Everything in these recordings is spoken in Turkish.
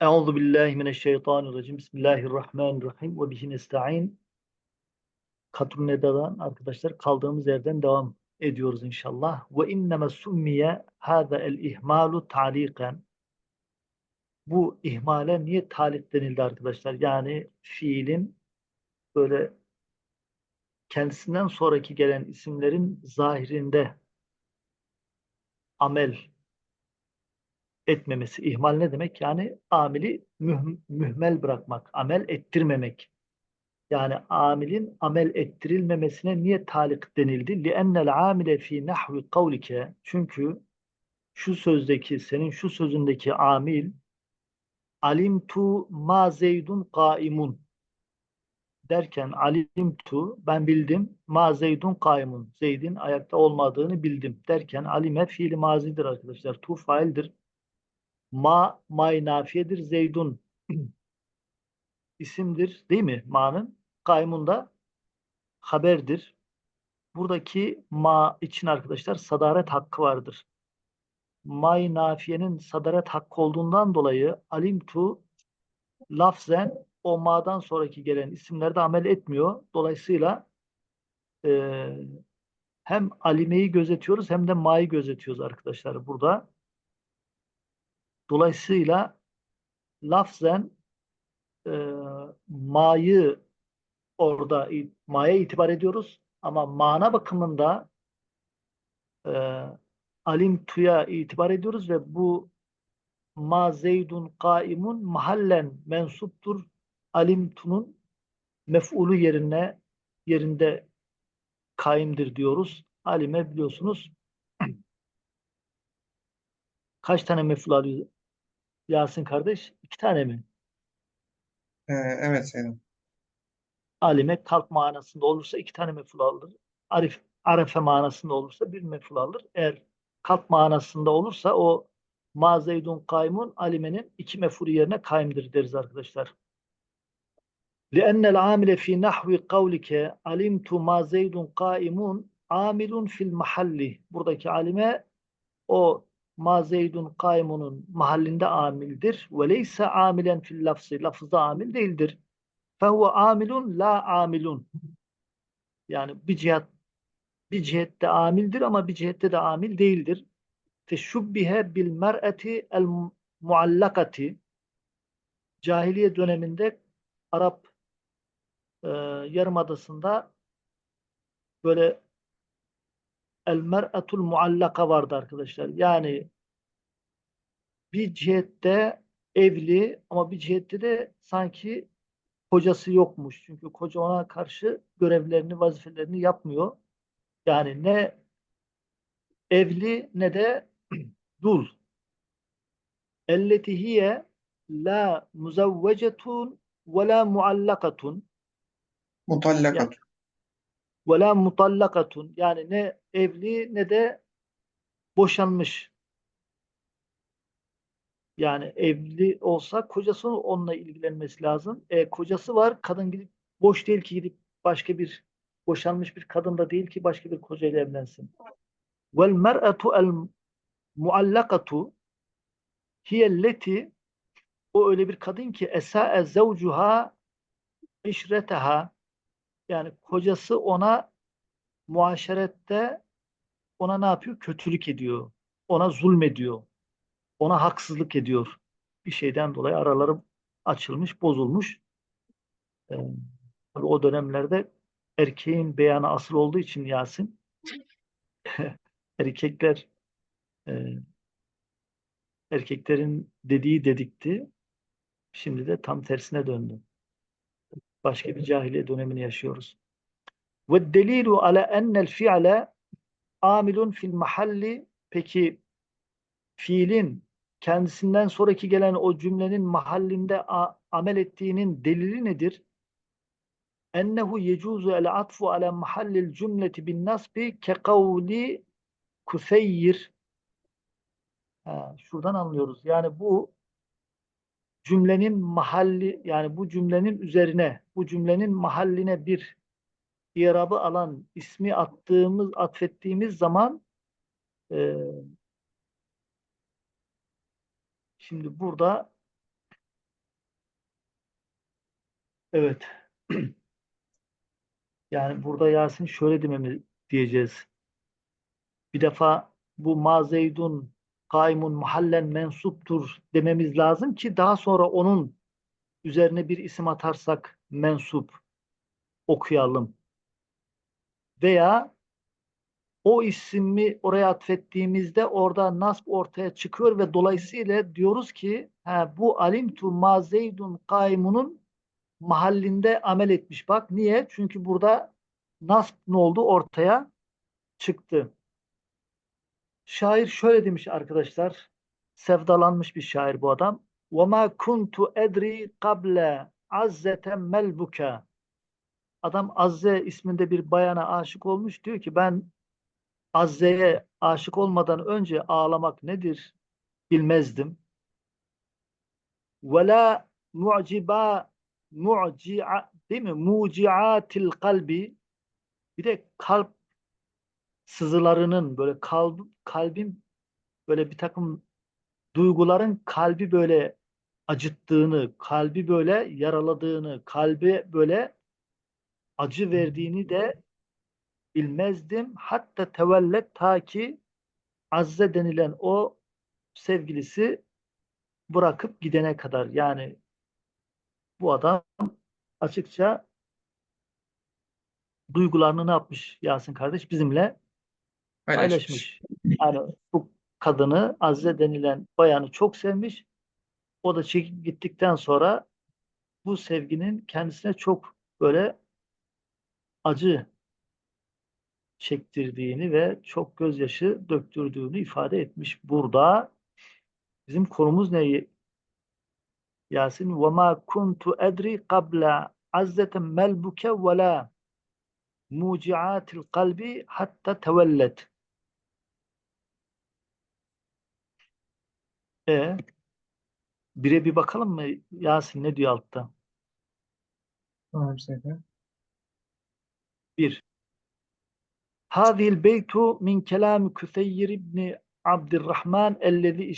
Euzu billahi mineşşeytanirracim. Bismillahirrahmanirrahim. Ve bihi nestaîn. Katrun Neda'dan arkadaşlar kaldığımız yerden devam ediyoruz inşallah. Ve inneme summiye hâza el ihmalu taliqen. Bu ihmale niye talik denildi arkadaşlar? Yani fiilin böyle kendisinden sonraki gelen isimlerin zahirinde amel etmemesi. İhmal ne demek? Yani amili müh- mühmel bırakmak, amel ettirmemek. Yani amilin amel ettirilmemesine niye talik denildi? لِأَنَّ الْعَامِلَ ف۪ي نَحْوِ قَوْلِكَ Çünkü şu sözdeki, senin şu sözündeki amil alimtu ma zeydun kaimun derken alimtu ben bildim ma zeydun kaimun Zeyd'in ayakta olmadığını bildim derken alime fiili mazidir arkadaşlar. Tu faildir. Ma may nafiyedir. Zeydun isimdir değil mi? Ma'nın. Kaimun da haberdir. Buradaki ma için arkadaşlar sadaret hakkı vardır. May nafiyenin sadaret hakkı olduğundan dolayı alimtu lafzen o ma'dan sonraki gelen isimlerde amel etmiyor. Dolayısıyla e, hem alimeyi gözetiyoruz hem de ma'yı gözetiyoruz arkadaşlar burada. Dolayısıyla lafzen e, ma'yı orada ma'ya itibar ediyoruz ama mana bakımında e, alim tuya itibar ediyoruz ve bu ma zeydun kaimun mahallen mensuptur. Alim tunun mef'ulu yerine yerinde kaimdir diyoruz. Alime biliyorsunuz kaç tane mef'ul alıyor Yasin kardeş? İki tane mi? Ee, evet Selim. Alime kalp manasında olursa iki tane mef'ul alır. Arif, arefe manasında olursa bir mef'ul alır. Eğer kalp manasında olursa o ma zeydun kaymun alimenin iki mef'ulü yerine kaimdir deriz arkadaşlar. لأن العامل في نحو قولك علمت ما زيد قائم amilun fil mahalli. Buradaki alime o ma zeydun kaimunun mahallinde amildir. Ve leyse amilen fil lafzı. Lafızda amil değildir. Fehuve amilun la amilun. Yani bir cihat bir cihette amildir ama bir cihette de amil değildir. Feşubbihe bil mer'eti el muallakati. Cahiliye döneminde Arap e, Yarımadası'nda böyle el mer'etul muallaka vardı arkadaşlar. Yani bir cihette evli ama bir cihette de sanki kocası yokmuş. Çünkü koca ona karşı görevlerini, vazifelerini yapmıyor. Yani ne evli ne de dul. Elleti hiye la muzavvecetun ve la muallakatun Mutallakat. Ve la mutallakatun yani ne evli ne de boşanmış. Yani evli olsa kocası onunla ilgilenmesi lazım. E, kocası var, kadın gidip boş değil ki gidip başka bir boşanmış bir kadın da değil ki başka bir kocayla evlensin. Vel mer'atu el muallakatu hiyelleti o öyle bir kadın ki esa'e zevcuha işreteha yani kocası ona muaşerette ona ne yapıyor? Kötülük ediyor. Ona zulmediyor. Ona haksızlık ediyor. Bir şeyden dolayı araları açılmış, bozulmuş. Ee, o dönemlerde erkeğin beyanı asıl olduğu için Yasin erkekler e, erkeklerin dediği dedikti. Şimdi de tam tersine döndü. Başka bir cahiliye dönemini yaşıyoruz. Ve delilu ala ennel fi'le amilun fil mahalli peki fiilin kendisinden sonraki gelen o cümlenin mahallinde amel ettiğinin delili nedir? Ennehu yecuzu el atfu ala mahallil cümleti bin nasbi ke kavli kuseyir. Ha, şuradan anlıyoruz. Yani bu cümlenin mahalli yani bu cümlenin üzerine bu cümlenin mahalline bir irabı alan ismi attığımız atfettiğimiz zaman e, şimdi burada Evet. Yani burada Yasin şöyle dememiz diyeceğiz. Bir defa bu mazeydun kaimun mahallen mensuptur dememiz lazım ki daha sonra onun üzerine bir isim atarsak mensup okuyalım. Veya o ismi oraya atfettiğimizde orada nasb ortaya çıkıyor ve dolayısıyla diyoruz ki ha, bu alimtu mazeydun kaimunun mahallinde amel etmiş. Bak niye? Çünkü burada nasb ne oldu? Ortaya çıktı. Şair şöyle demiş arkadaşlar. Sevdalanmış bir şair bu adam. وَمَا كُنْتُ اَدْرِي قَبْلَ عَزَّةً مَلْبُكَ Adam Azze isminde bir bayana aşık olmuş. Diyor ki ben Azze'ye aşık olmadan önce ağlamak nedir bilmezdim. وَلَا mu'ciba mu'ci'a değil mi? Muciatil kalbi bir de kalp sızılarının böyle kalb, kalbin böyle bir takım duyguların kalbi böyle acıttığını, kalbi böyle yaraladığını, kalbi böyle acı verdiğini de bilmezdim. Hatta tevellet ta ki Azze denilen o sevgilisi bırakıp gidene kadar. Yani bu adam açıkça duygularını ne yapmış Yasin kardeş? Bizimle paylaşmış. Yani bu kadını Azize denilen bayanı çok sevmiş. O da çekip gittikten sonra bu sevginin kendisine çok böyle acı çektirdiğini ve çok gözyaşı döktürdüğünü ifade etmiş. Burada bizim konumuz ne? Yasin ve ma kuntu edri qabla azzeten melbuke ve la muciatil kalbi hatta tevellet. E bire bir bakalım mı Yasin ne diyor altta? Tamam Sefer. Bir. Hazil beytu min kelam Kuseyr ibn Abdurrahman ellezî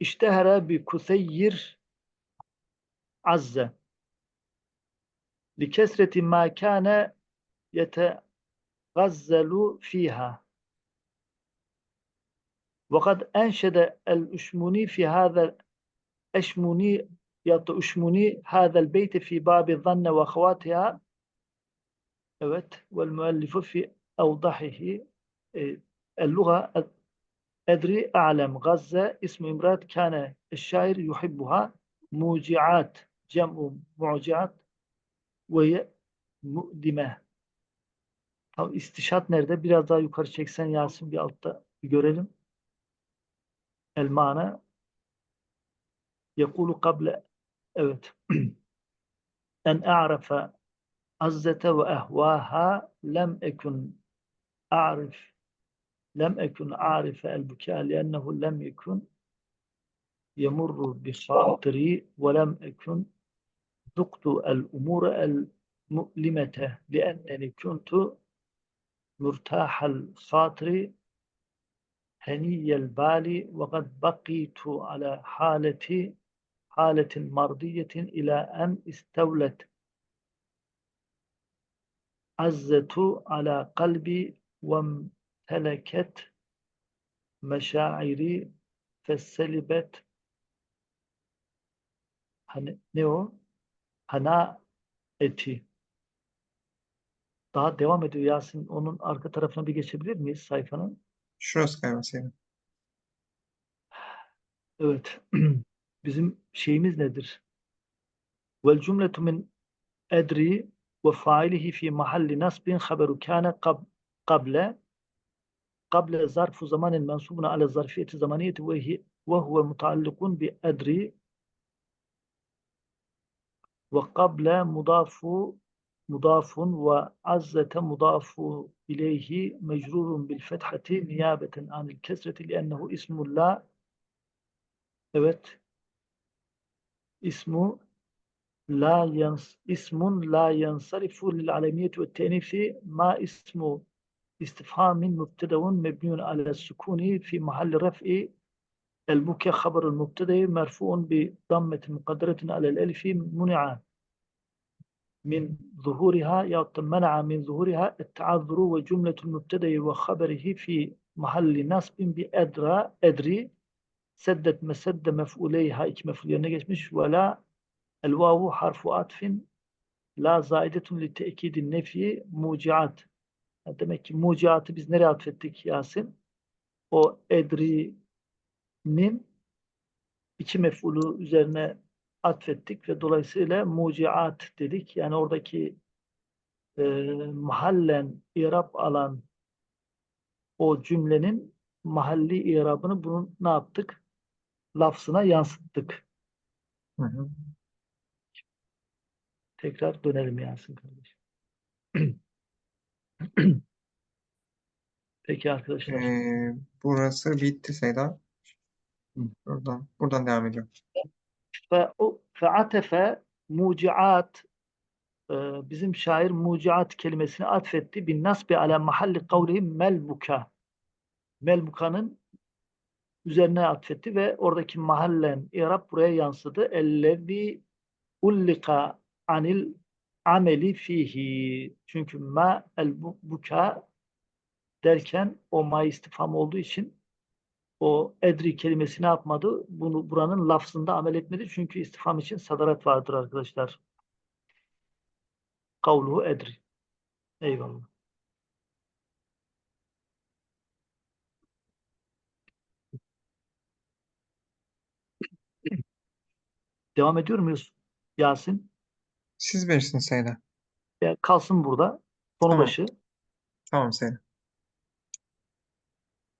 iştehara bi Kuseyr Azze. Li kesreti ma kâne yetegazzelu fîhâ. وقد أنشد الأشموني في هذا أشموني يطأشموني هذا البيت في باب الظن وأخواتها Evet. والمؤلف في أوضحه e, اللغة أدري أعلم غزة اسم امرأة كان الشاعر يحبها موجعات جمع معجعات وهي مؤدمة Tam istişat nerede? Biraz daha yukarı çeksen Yasin bir altta bir görelim. المعنى يقول قبل أن أعرف عزة وأهواها لم أكن أعرف لم أكن أعرف البكاء لأنه لم يكن يمر بخاطري ولم أكن ذقت الأمور المؤلمة لأنني كنت مرتاح الخاطر هني البال وقد بقيت على حالة حالة مرضية إلى أن استولت عزة على قلبي وامتلكت مشاعري فسلبت hani ne o? Hana eti. Daha devam ediyor Yasin. Onun arka tarafına bir geçebilir miyiz sayfanın? Şurası galiba Seyfi. Evet. Bizim şeyimiz nedir? Vel cümletu min edri ve failihi fi mahalli nasbin haberu kâne kab kable kable zarfu zamanin mensubun ala zarfiyeti zamaniyeti ve huve mutaallikun bi edri ve kable mudafu مضاف وعزة مضاف إليه مجرور بالفتحة نيابة عن الكسرة لأنه اسم لا. Evet. اسم لا ينص اسم لا ينصرف للعالمية والتأنيث. ما اسم استفهام مبتدأ مبني على السكون في محل رفع البكى خبر المبتدأ مرفوع بضمة مقدرة على الألف منع min zuhuriha yahut da mena'a min zuhuriha et-ta'azzuru ve cümletul mübtedeyi ve haberihi fi mahalli nasbin bi edra edri seddet mesedde mef'uleyha iki mef'ul yerine geçmiş ve la el vavu harfu atfin la zaidetun li te'kidin nefi muciat demek ki muciatı biz nereye atfettik Yasin? O edri'nin iki mef'ulu üzerine atfettik ve dolayısıyla muciat dedik. Yani oradaki e, mahallen irab alan o cümlenin mahalli irabını bunun ne yaptık? Lafzına yansıttık. Hı hı. Tekrar dönelim Yasin kardeşim. Peki arkadaşlar. Ee, burası bitti Seyda. Buradan, buradan devam ediyorum. Featefe muciat bizim şair muciat kelimesini atfetti. Bin nasbi ala mahalli kavlihi melbuka. Melbuka'nın üzerine atfetti ve oradaki mahallen irab buraya yansıdı. Ellezî ullika anil ameli fihi. Çünkü ma el derken o ma istifham olduğu için o edri kelimesi ne yapmadı? Bunu buranın lafzında amel etmedi. Çünkü istifham için sadaret vardır arkadaşlar. Kavluhu edri. Eyvallah. Devam ediyor muyuz Yasin? Siz bilirsiniz Seyda. Ya kalsın burada. Sonu Tamam. başı. Tamam Seyda.